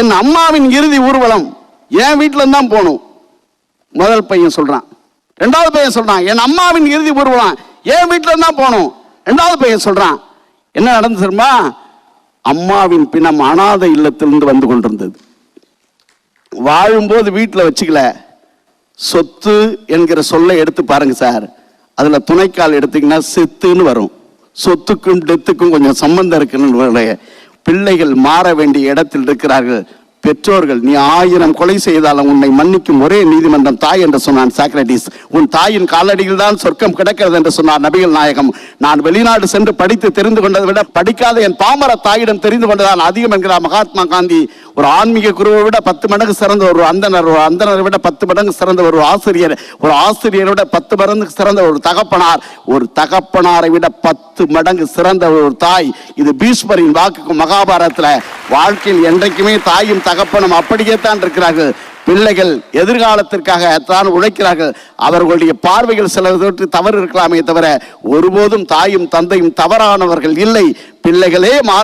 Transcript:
என் அம்மாவின் இறுதி ஊர்வலம் என் வீட்டில் தான் போகணும். முதல் பையன் சொல்றான். ரெண்டாவது பையன் சொல்றான் என் அம்மாவின் இறுதி ஊர்வலம் என் வீட்டில் தான் போகணும். ரெண்டாவது பையன் சொல்றான் என்ன நடந்து தெரியுமா? அம்மாவின் பிணம் அனாதை இல்லத்திலிருந்து வந்து கொண்டிருந்தது. வாழும்போது வீட்டில் வச்சுக்கல. சொத்து என்கிற சொல்லை எடுத்து பாருங்க சார். அதில் துணைக்கால் எடுத்தீங்கன்னா செத்துன்னு வரும். சொத்துக்கும் டெத்துக்கும் கொஞ்சம் சம்பந்தம் இருக்குன்னு பிள்ளைகள் மாற வேண்டிய இடத்தில் இருக்கிறார்கள். பெற்றோர்கள் நீ ஆயிரம் கொலை செய்தாலும் உன்னை மன்னிக்கும் ஒரே நீதிமன்றம் தாய் என்று சொன்னான் சாக்ரட்டிஸ் உன் தாயின் காலடியில் தான் சொர்க்கம் கிடக்கிறது என்று சொன்னார் நபிகள் நாயகம். நான் வெளிநாடு சென்று படித்து தெரிந்து கொண்டதை விட படிக்காத என் பாமர தாயிடம் தெரிந்து கொண்டதான் அதிகம் என்கிறார் மகாத்மா காந்தி. ஒரு ஆன்மீக குருவை விட பத்து மடங்கு சிறந்த ஒரு அந்தனர் ஒரு அந்தனரை விட பத்து மடங்கு சிறந்த ஒரு ஆசிரியர் ஒரு ஆசிரியரை விட பத்து மடங்கு சிறந்த ஒரு தகப்பனார். ஒரு தகப்பனாரை விட பத்து மடங்கு சிறந்த ஒரு தாய். இது பீஷ்மரின் வாக்குக்கும் மகாபாரத்தில் வாழ்க்கையில் என்றைக்குமே தாயும் தகப்பனும் அப்படியே தான் இருக்கிறார்கள். பிள்ளைகள் எதிர்காலத்திற்காக தான் உழைக்கிறார்கள். அவர்களுடைய பார்வைகள் சில தவறு இருக்கலாமே தவிர ஒருபோதும் தாயும் தந்தையும் தவறானவர்கள் இல்லை. பிள்ளைகளே மா